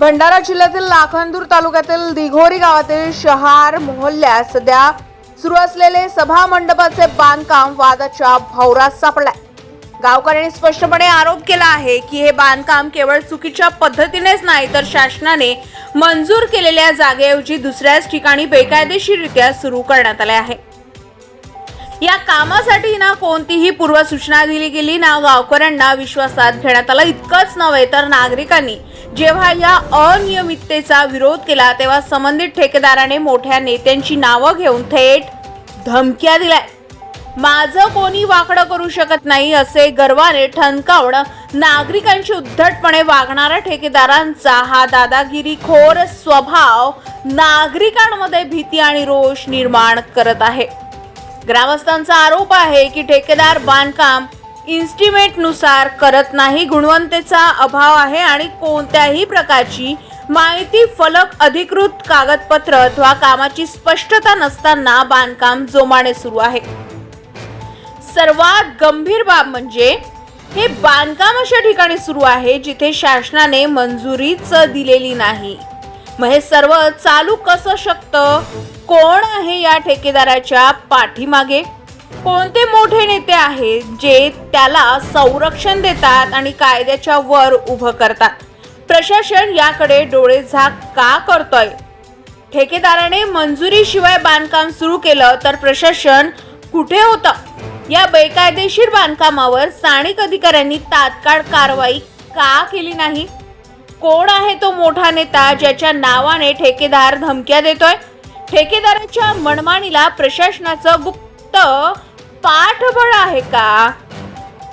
भंडारा जिल्ह्यातील लाखांदूर तालुक्यातील दिघोरी गावातील शहार मोहल्ल्यात सध्या सुरू असलेले सभा मंडपाचे बांधकाम वादाच्या भौरात सापडलाय. गावकऱ्यांनी स्पष्टपणे आरोप केला आहे की हे बांधकाम केवळ चुकीच्या पद्धतीनेच नाही तर शासनाने मंजूर केलेल्या जागेऐवजी दुसऱ्याच ठिकाणी बेकायदेशीररित्या सुरू करण्यात आले आहे. या कामासाठी ना कोणतीही पूर्वसूचना दिली गेली ना गावकऱ्यांना विश्वासात घेण्यात आला. इतकंच नव्हे तर नागरिकांनी जेव्हा या अनियमिततेचा विरोध केला तेव्हा संबंधित ठेकेदाराने मोठ्या नेत्यांची नावं घेऊन थेट धमक्या दिल्या. माझं कोणी वाकडं करू शकत नाही असे गर्वाने ठणकावणं नागरिकांशी उद्धटपणे वागणाऱ्या ठेकेदारांचा हा दादागिरी खोर स्वभाव नागरिकांमध्ये भीती आणि रोष निर्माण करत आहे. ग्रामस्थांचा आरोप आहे की ठेकेदार बांधकाम इन्स्टिमेटनुसार करत नाही. गुणवत्तेचा अभाव आहे आणि कोणत्याही प्रकारची माहिती फलक अधिकृत कागदपत्र अथवा कामाची स्पष्टता नसताना बांधकाम जोमाने सुरू आहे. सर्वात गंभीर बाब म्हणजे हे बांधकाम अशा ठिकाणी सुरू आहे जिथे शासनाने मंजुरीच दिलेली नाही. मग हे सर्व चालू कसं शकतं? कोण आहे या ठेकेदाराच्या पाठीमागे? कोणते मोठे नेते आहेत जे त्याला संरक्षण देतात आणि कायद्याच्या वर उभं करतात? प्रशासन याकडे डोळे झाक का करतोय? ठेकेदाराने मंजुरीशिवाय बांधकाम सुरू केलं तर प्रशासन कुठे होतं? या बेकायदेशीर बांधकामावर स्थानिक अधिकाऱ्यांनी तात्काळ कारवाई का केली नाही? कोण आहे तो मोठा नेता ज्याच्या नावाने ठेकेदार धमक्या देतोय? ठेकेदाराच्या मनमानीला प्रशासनाचं गुप्त पाठबळ आहे का?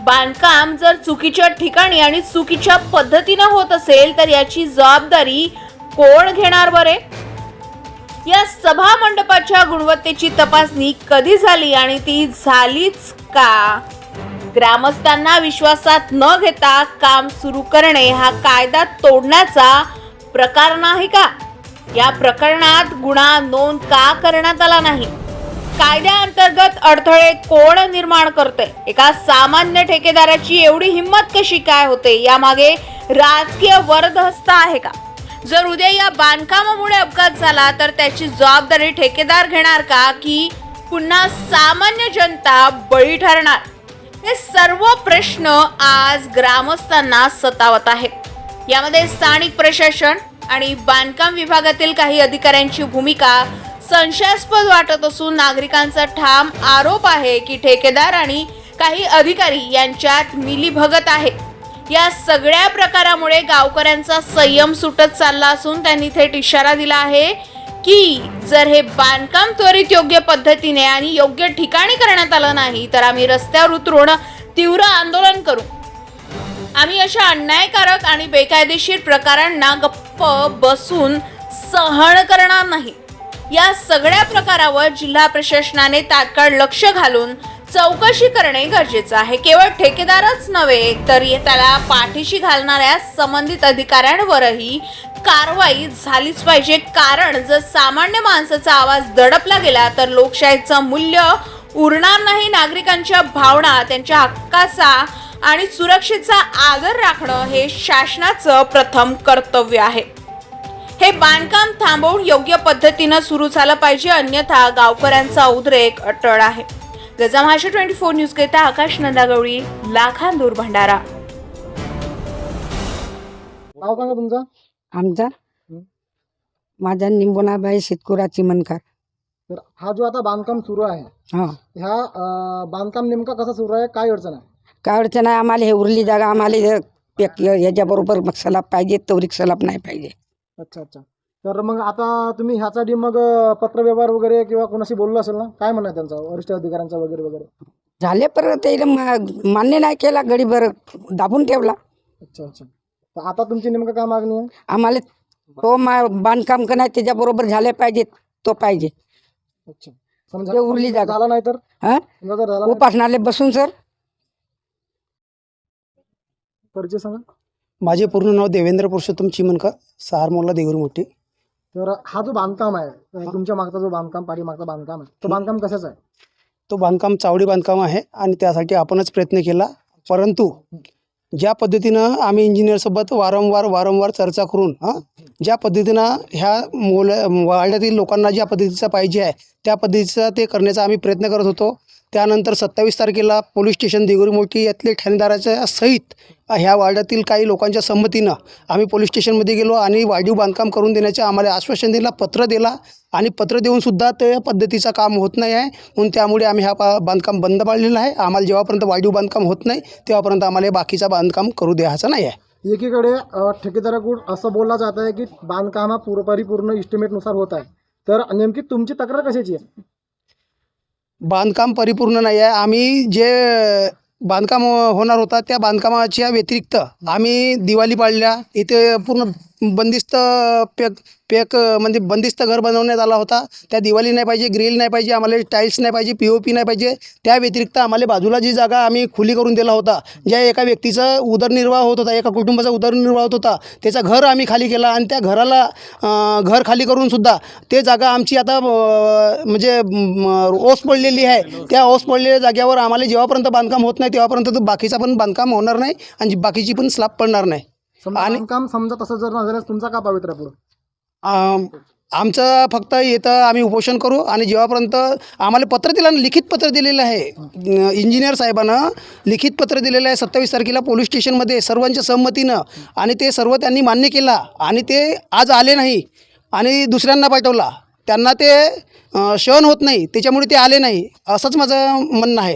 बांधकाम जर चुकीच्या ठिकाणी आणि चुकीच्या पद्धतीनं होत असेल तर याची जबाबदारी कोण घेणार बरे? या सभा मंडपाच्या गुणवत्तेची तपासणी कधी झाली आणि ती झालीच का? ग्रामस्थांना विश्वासात न घेता काम सुरू करणे हा कायदा तोडण्याचा प्रकार नाही का? या प्रकरणात गुन्हा नोंद का करण्यात आला नाही? कायद्याअंतर्गत अडथळे कोण निर्माण करते एका सामान्य ठेकेदाराची एवढी हिंमत कशी काय होते? यामागे राजकीय वरदहस्त आहे का? जर उद्या या बांधकामामुळे अपघात झाला तर त्याची जबाबदारी ठेकेदार घेणार का? की पुन्हा सामान्य जनता बळी ठरणार? हे सर्व प्रश्न आज ग्रामस्थांना सतावत आहेत. यामध्ये स्थानिक प्रशासन आणि बांधकाम विभागातील काही अधिकाऱ्यांची भूमिका संशयास्पद वाटत असून नागरिकांचा ठाम आरोप आहे की ठेकेदार आणि काही अधिकारी यांच्यात मिलीभगत आहे. या सगळ्या प्रकारामुळे गावकऱ्यांचा संयम सुटत चालला असून त्यांनी थेट इशारा दिला आहे की जर हे बांधकाम त्वरित योग्य पद्धतीने आणि योग्य ठिकाणी करण्यात आलं नाही तर आम्ही रस्त्यावर उतरून तीव्र आंदोलन करू. आम्ही अशा अन्यायकारक आणि बेकायदेशीर प्रकारांना गप्प बसून सहन करणार नाही. या सगळ्या प्रकारावर जिल्हा प्रशासनाने तात्काळ लक्ष घालून चौकशी करणे गरजेचं आहे. केवळ ठेकेदारच नव्हे तर त्याला पाठीशी घालणाऱ्या संबंधित अधिकाऱ्यांवरही कारवाई झालीच पाहिजे. कारण जर सामान्य माणसाचा आवाज दडपला गेला तर लोकशाहीचं मूल्य उरणार नाही. नागरिकांच्या भावना त्यांच्या हक्काचा आणि सुरक्षेचा आदर राखणं हे शासनाचं प्रथम कर्तव्य आहे. हे बांधकाम थांबवून योग्य पद्धतीनं सुरू झालं पाहिजे अन्यथा गावकऱ्यांचा उद्रेक अटळ आहे. गजा महाराष्ट्र ट्वेंटी फोर न्यूज करिता आकाश नंदागवळी लाखांदूर भंडारा. नाव सांगा तुमचं. आमचा? हं. माझा निंबोनाबाई शेतकुराची मनकार. तर हा जो आता बांधकाम सुरू आहे हा. ह्या अं, बांधकाम नेमका कसा सुरू आहे? काय अडचण आहे? काय अडचण आहे? आम्हाला हे उरली जागा आम्हाला हे पेक ह्याच्याबरोबर मग सलाब पाहिजे तवरिक सलाब नाही पाहिजे. अच्छा अच्छा. तर मग आता तुम्ही ह्यासाठी मग पत्रव्यवहार वगैरे किंवा कोणाशी बोललं असेल ना? काय म्हणणं आहे त्यांचा? वरिष्ठ अधिकाऱ्यांचा वगैरे वगैरे? झाले पर ते मान्य नाही केला गडीभर दाबून ठेवला. अच्छा अच्छा. तर आता तुमची नेमकं काय मागणी आहे? आम्हाला तो मा बांधकाम का नाही त्याच्याबरोबर झाले पाहिजे तो पाहिजे. अच्छा. समजा उरली जागा. झाला नाही तर? हा? समजा जर झाला नाही उपासनाले बसून सर. परिचय सांगा. माझे पूर्ण नाव देवेंद्र पुरुषोत्तम चिमनकर सहार मोल्ला देऊर मोठी. तर हा जो बांधकाम आहे तुमच्या मागचा जो बांधकाम पाठीमागचा बांधकाम आहे तो बांधकाम कशाचा आहे? तो बांधकाम चावडी बांधकाम आहे आणि त्यासाठी आपणच प्रयत्न केला. परंतु ज्या पद्धतीनं आम्ही इंजिनियरसोबत वारंवार वारंवार चर्चा करून हां ज्या पद्धतीनं ह्या मोल वाड्यातील लोकांना ज्या पद्धतीचं पाहिजे आहे त्या पद्धतीचा ते करण्याचा आम्ही प्रयत्न करत होतो. त्यानंतर सत्तावीस तारखेला पोलीस स्टेशन दिगोरी मोठी यातले ठाणेदाराच्या सहित ह्या वाड्यातील काही लोकांच्या संमतीनं आम्ही पोलीस स्टेशनमध्ये गेलो आणि वाढीव बांधकाम करून देण्याचे आम्हाला आश्वासन दिला पत्र दिला आणि पत्र देऊनसुद्धा त्या पद्धतीचं काम होत नाही आहे. म्हणून त्यामुळे आम्ही हा पा बांधकाम बंद पाडलेला आहे. आम्हाला जेव्हापर्यंत वाढीव बांधकाम होत नाही तेव्हापर्यंत आम्हाला हे बाकीचा बांधकाम करू द्यायचं नाही आहे. एकीकडे ठेकेदाराकडून असं बोललं जात आहे की बांधकाम हा पूर परिपूर्ण इस्टिमेटनुसार होत आहे. तर नेमकी तुमची तक्रार कशाची आहे? बांधकाम परिपूर्ण नाही आहे. आम्ही जे बांधकाम होणार होता त्या बांधकामाच्या व्यतिरिक्त आम्ही दिवाळी पाळल्या इथे पूर्ण बंदिस्त पेक पेक म्हणजे बंदिस्त घर बनवण्यात आला होता. त्या दिवाळी नाही पाहिजे ग्रिल नाही पाहिजे आम्हाला टाईल्स नाही पाहिजे पी ओ पी नाही पाहिजे. त्या व्यतिरिक्त आम्हाला बाजूला जी जागा आम्ही खुली करून दिला होता ज्या एका व्यक्तीचा उदरनिर्वाह होत होता एका कुटुंबाचा उदरनिर्वाह होत होता त्याचं घर आम्ही खाली केला आणि त्या घराला घर खाली करूनसुद्धा ते जागा आमची आता म्हणजे ओस पडलेली आहे. त्या ओस पडलेल्या जागेवर आम्हाला जेव्हापर्यंत बांधकाम होत नाही तेव्हापर्यंत बाकीचा पण बांधकाम होणार नाही आणि बाकीची पण स्लॅब पडणार नाही. समजा आणि- बांधकाम समजा तसं जर नसल्यास तुमचा का पवित्र पुढं? आम- आमचं फक्त येतं आम्ही उपोषण करू आणि जेव्हापर्यंत आम्हाला पत्र दिलं ना लिखित पत्र दिलेलं आहे इंजिनियर साहेबानं लिखित पत्र दिलेलं आहे सत्तावीस तारखेला पोलीस स्टेशनमध्ये सर्वांच्या संमतीनं आणि ते सर्व त्यांनी मान्य केला आणि ते आज आले नाही आणि दुसऱ्यांना पाठवला. त्यांना ते अं, सहन होत नाही त्याच्यामुळे ते आले नाही असंच माझं म्हणणं आहे.